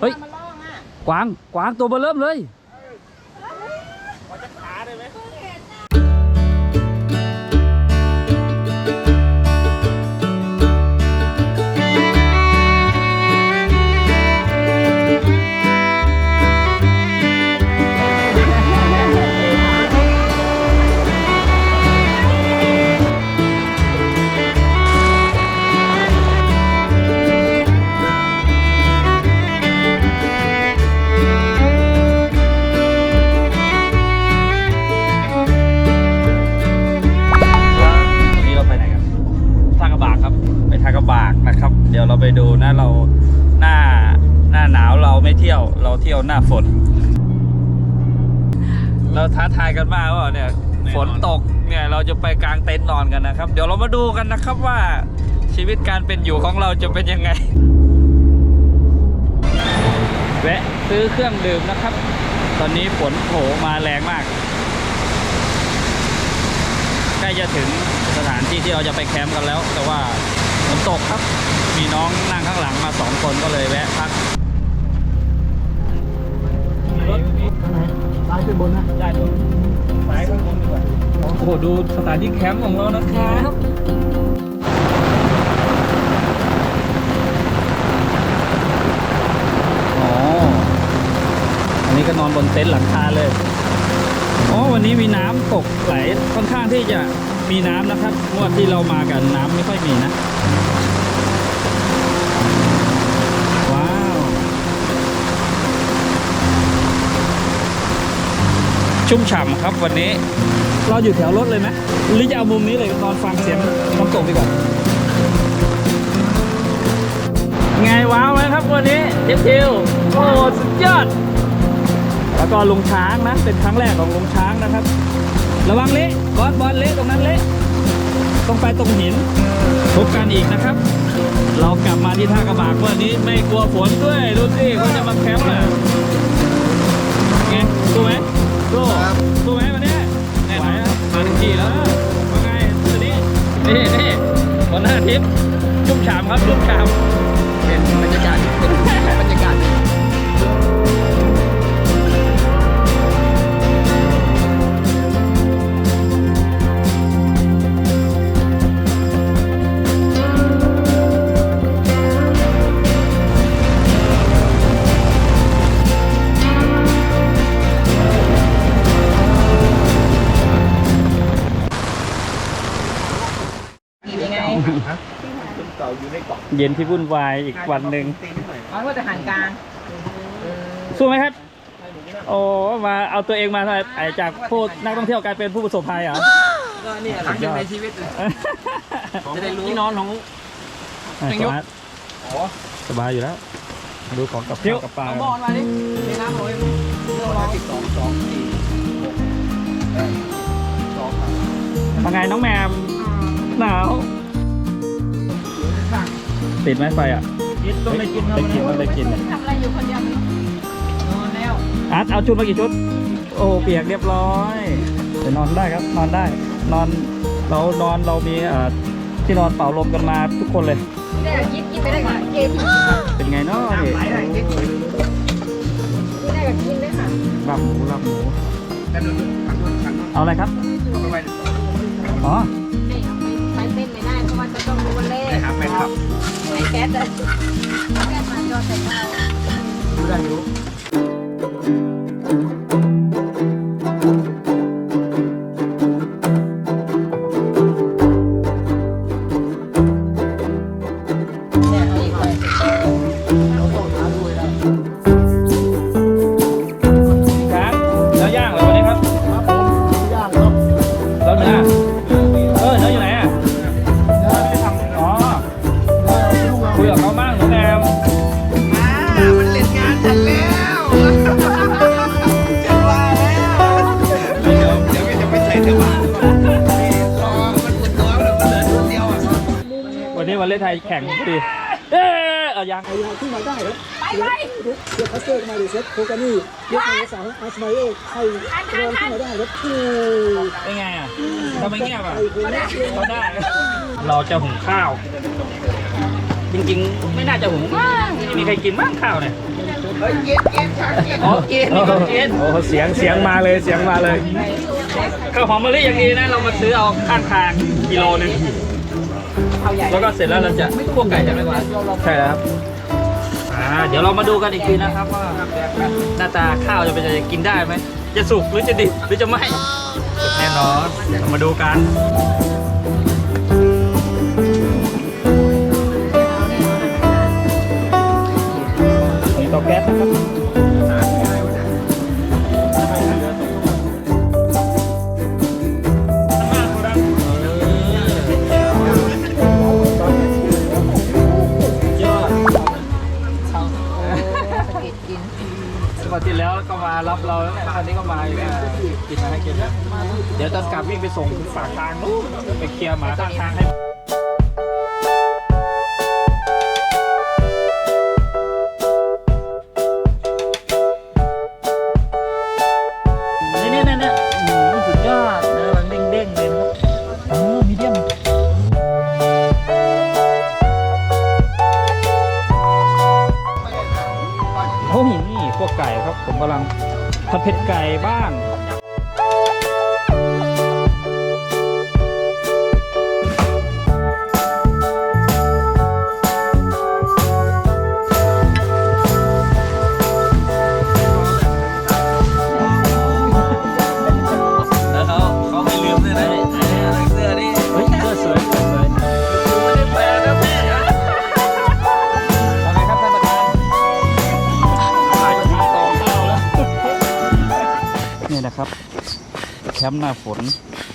เฮ้ยมาล่องอะกวาง กวางตัวเบอเริ่มเลย เนี่ยฝนตกเนี่ยเราจะไปกางเต็นท์นอนกันนะครับ เดี๋ยวเรามาดูกันนะครับว่าชีวิตการเป็นอยู่ของเราจะเป็นยังไงแวะซื้อเครื่องดื่มนะครับ ตอนนี้ฝนโผมาแรงมากใกล้จะถึงสถานที่ที่เราจะไปแคมป์กันแล้ว แต่ว่าฝนตกครับ มีน้องนั่งข้างหลังมาสองคนก็เลยแวะพักรถ ซ้ายขึ้นบนนะได้ดูสายข้างบนดีกว่าโอ้โหดูสถานที่แคมป์ของเรานะครับอ๋ออันนี้ก็นอนบนเต็นท์หลังคาเลยอ๋อวันนี้มีน้ำตกไหลค่อนข้างที่จะมีน้ำนะครับงวดที่เรามากันน้ำไม่ค่อยมีนะ ชุ่มฉ่ำครับวันนี้ เราอยู่แถวรถเลยไหมหรือจะเอามุมนี้เลยนอนฟังเสียงน้ำตกดีกว่าไงว้าวไหมครับวันนี้เจฟทิวโอ้สุดยอด แล้วก็ลุงช้างนะ เป็นครั้งแรกของลุงช้างนะครับ ระวังเละบอลบอลเละตรงนั้นเละต้องไปตรงหินพบกันอีกนะครับ เรากลับมาที่ท่ากระบากวันนี้ไม่กลัวฝนด้วยดูสิเขาจะมาแคมป์อะไงสู้ไหม สู้สู้ไหมวันนี้ไหนอนนะมาถึงที่แล้วว่าไงตอนนี้นี่นี่วันหน้าทิพย์ชุ่มฉ่ำครับชุ่มฉ่ำเป็นบรรยากาศเป็นบรรยากาศ เย็นที่วุ่นวายอีกวันหนึ่งมันว่าจะหันกลางสู้ไหมครับ โอ้มาเอาตัวเองมาไอจากผู้นักท่องเที่ยวกลายเป็นผู้ประสบภัยเหรอก็นี่ครั้งหนึ่งในชีวิตเลยจะได้รู้ที่นอนของสบายสบายอยู่แล้ว ดูของกับข้าวกับปลาบอลมาดิในน้ำเลยสิบสองสองสี่หกแปดสองเป็นไงน้องแมมหนาว ติดไหมไฟอะกินต้องได้กินได้กินต้องได้กินเนี่ยทำอะไรอยู่คนเดียวนอนแล้วอาร์ตเอาชุดมากี่ชุด โอ้เปียกเรียบร้อยเดี๋ยวนอนได้ครับนอนได้ นอนเรานอนเรามีเอ่อที่นอนเป่าลมกันมาทุกคนเลยที่ได้กับกินกินไปได้กับเกที่เป็นไงเนาะนี่ไหลได้กินที่ได้กับกินได้ค่ะลาบหมูลาบหมูแต่ดูขันขันขันเอาอะไรครับเอาไปอ๋ แก๊สเลยแก๊สมันยอดใส่ข้าว ดูได้รู้เนี่ย ไทยแข่งดีเอ๊ะเอายังพยายามขึ้นมาได้ครับไปไปเดี๋ยวคัสเตอร์มาดิเซ็ตโคกานี่ยกมือสองอาร์สไมโอใครเดินขึ้นมาได้ครับโอ้เป็นไงอะทำไมเงียบอะใครคนนี้เขาได้ เราจะหุงข้าว จริงๆ ไม่น่าจะหุงมากมีใครกินบ้างข้าวเนี่ยเเฮ้ยกินกินช้างกินอ๋อกินนี่ก็กินโอ้เสียงเสียงมาเลยเสียงมาเลยข้าวหอมมะลิอย่างนี้นะเรามาซื้อเอาข้างทางกิโลหนึง แล้วก็เสร็จแล้วเราจะคั่วไก่จะไม่หวานใช่แล้วครับอ่าเดี๋ยวเรามาดูกันอีกทีนะครับว่าหน้าตาข้าวจะเป็นยังไงกินได้ไหมจะสุกหรือจะดิบหรือจะไหมแน่นอนเรามาดูกันมีเตาแก๊สนะครับ รับเราแล้วเนี่ยคราวนี้ก็มาอยู่นะกินมาให้กินแล้วเดี๋ยวตอนกลับวิ่งไปส่งฝากทางนู้นไปเคลียร์หมาข้างทางให้ ผัดเผ็ดไก่บ้าง แคมป์หน้าฝน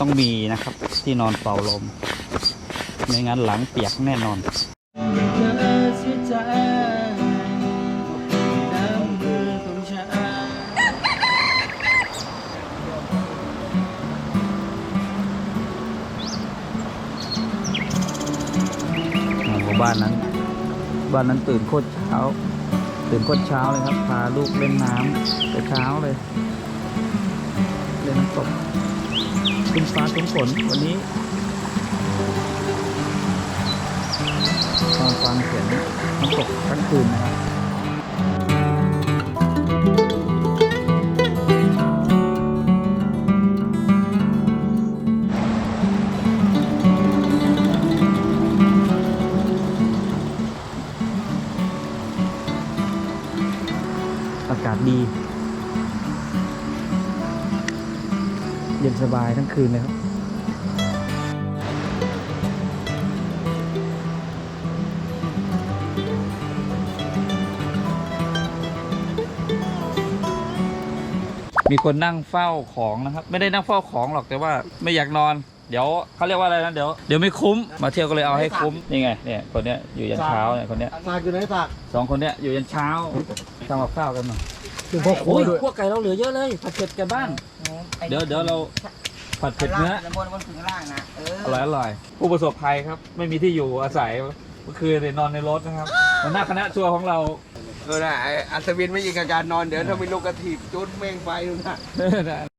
ต้องมีนะครับ ที่นอนเป่าลม ไม่งั้นหลังเปียกแน่นอนบ้านนั้น บ้านนั้นตื่นโคตรเช้า ตื่นโคตรเช้าเลยครับ พาลูกเล่นน้ำแต่เช้าเลย เล่นน้ำตก ขึ้นฟ้าขึ้นฝนวันนี้นอนฟังเสียงน้ำตกทั้งคืนนะครับ บายทั้งคืนเลยครับมีคนนั่งเฝ้าของนะครับ ไม่ได้นั่งเฝ้าของหรอกแต่ว่าไม่อยากนอน เดี๋ยวเขาเรียกว่าอะไรนะเดี๋ยวเดี๋ยวไม่คุ้มมาเที่ยวก็เลยเอาให้คุ้มนี่ไงเนี่ยคนเนี้ยอยู่ยันเช้าเนี่ยคนเนี้ยฝากอยู่ไหนฝากสองคนเนี้ยอยู่ยันเช้าทำกับข้าวกันหน่อยถึงพ่อครัวโอ้ยด้วยพวกไก่เราเหลือเยอะเลยผัดเผ็ดกันบ้างเดี๋ยวเดี๋ยวเรา ผัดเผ็ดเนื้อบนบนถึงล่างนะเอออร่อยอร่อยผู้ประสบภัยครับ ไม่มีที่อยู่อาศัยเมื่อคืนเนี่ยนอนในรถนะครับหัวหน้าคณะทัวร์ของเรา เออนะไอ้อัศวินไม่ยิงกับการนอนเดี๋ยวถ้ามีลูกกระถีบจุดเม่งไฟดูนะ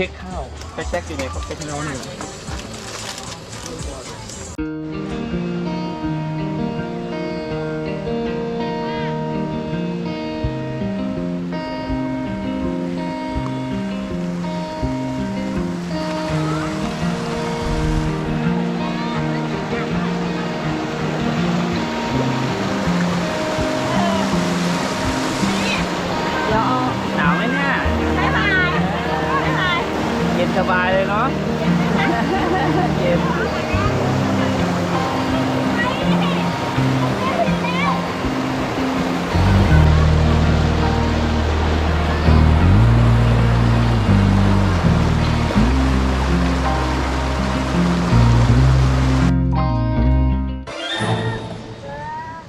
เช็คข้าวไปเช็คอยู่ไหนครับเช็คเราหนึ่ง สบายเลยเนาะเย็น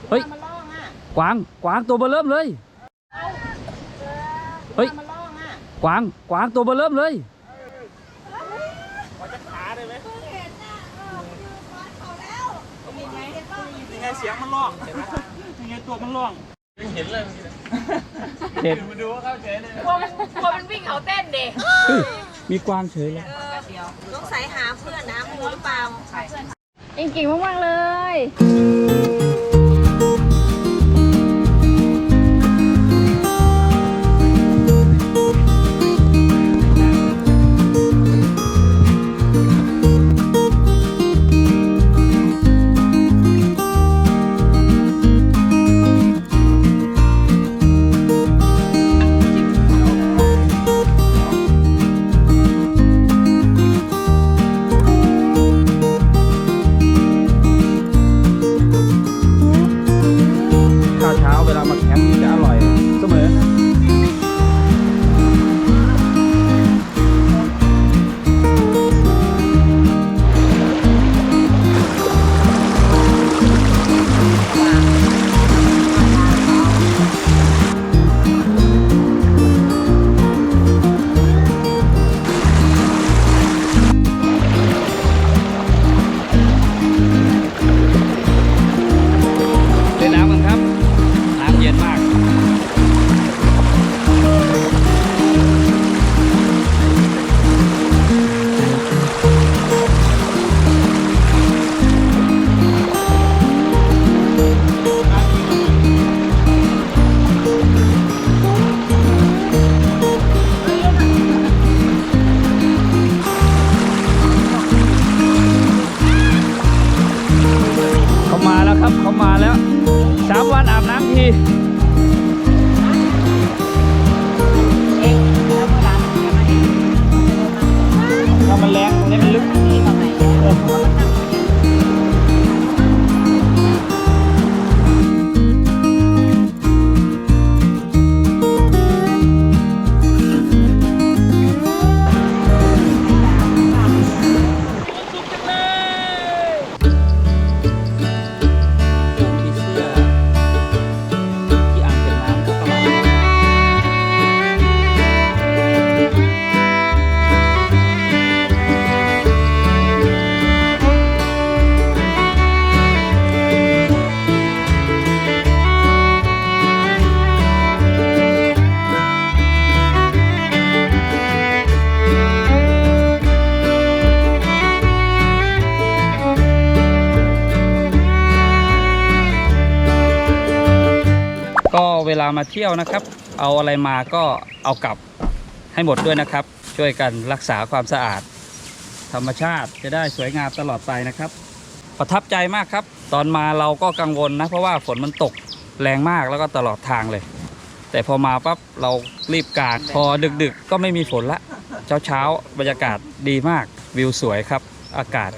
เฮ้ย กวาง กวางตัวเบลเริ่มเลย เฮ้ย กวาง กวางตัวเบลเริ่มเลย เสียงมันร้องเห็นไหมยังไงตัวมันร้องยังเห็นเลยเห็นมาดูว่าเข้าเฉยเลยกลัวมันกลัวมันวิ่งเขาเต้นเด็เฮ้ยมีกวางเฉยเลยต้องใส่หาเพื่อนนะมูหรือเปล่าเองเก่งมากๆเลย แล้วครับเขามาแล้วสามวันอาบน้ำทีเองแล้วเวลามันจะมาเองถ้ามันแรงตรงนี้มันลึก เวลามาเที่ยวนะครับ เอาอะไรมาก็เอากลับให้หมดด้วยนะครับ ช่วยกันรักษาความสะอาด ธรรมชาติจะได้สวยงามตลอดไปนะครับ ประทับใจมากครับ ตอนมาเราก็กังวลนะ เพราะว่าฝนมันตกแรงมากแล้วก็ตลอดทางเลย แต่พอมาปั๊บเรารีบกางพอดึกๆ ก็ไม่มีฝนละเช้าเช้าๆบรรยากาศดีมากวิวสวยครับ อากาศ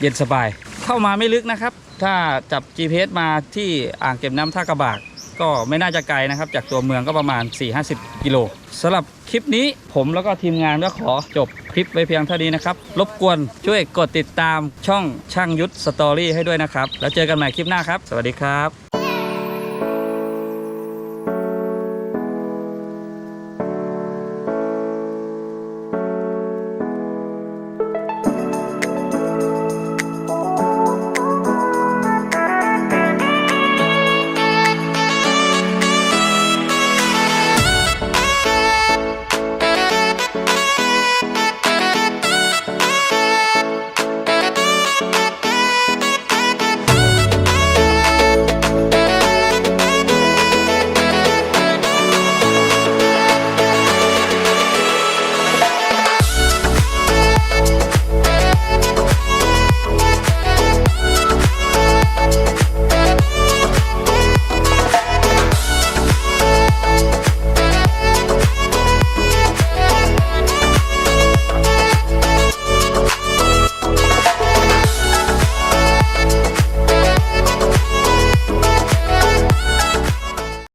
เย็นสบาย เข้ามาไม่ลึกนะครับ ถ้าจับ GPS มาที่อ่างเก็บน้ำท่ากระบาก ก็ไม่น่าจะไกลนะครับ จากตัวเมืองก็ประมาณ 4-50 กิโลสำหรับคลิปนี้ผมแล้วก็ทีมงานก็ขอจบคลิปไว้เพียงเท่านี้นะครับ รบกวนช่วยกดติดตามช่องช่างยุทธสตอรี่ให้ด้วยนะครับ แล้วเจอกันใหม่คลิปหน้าครับ สวัสดีครับ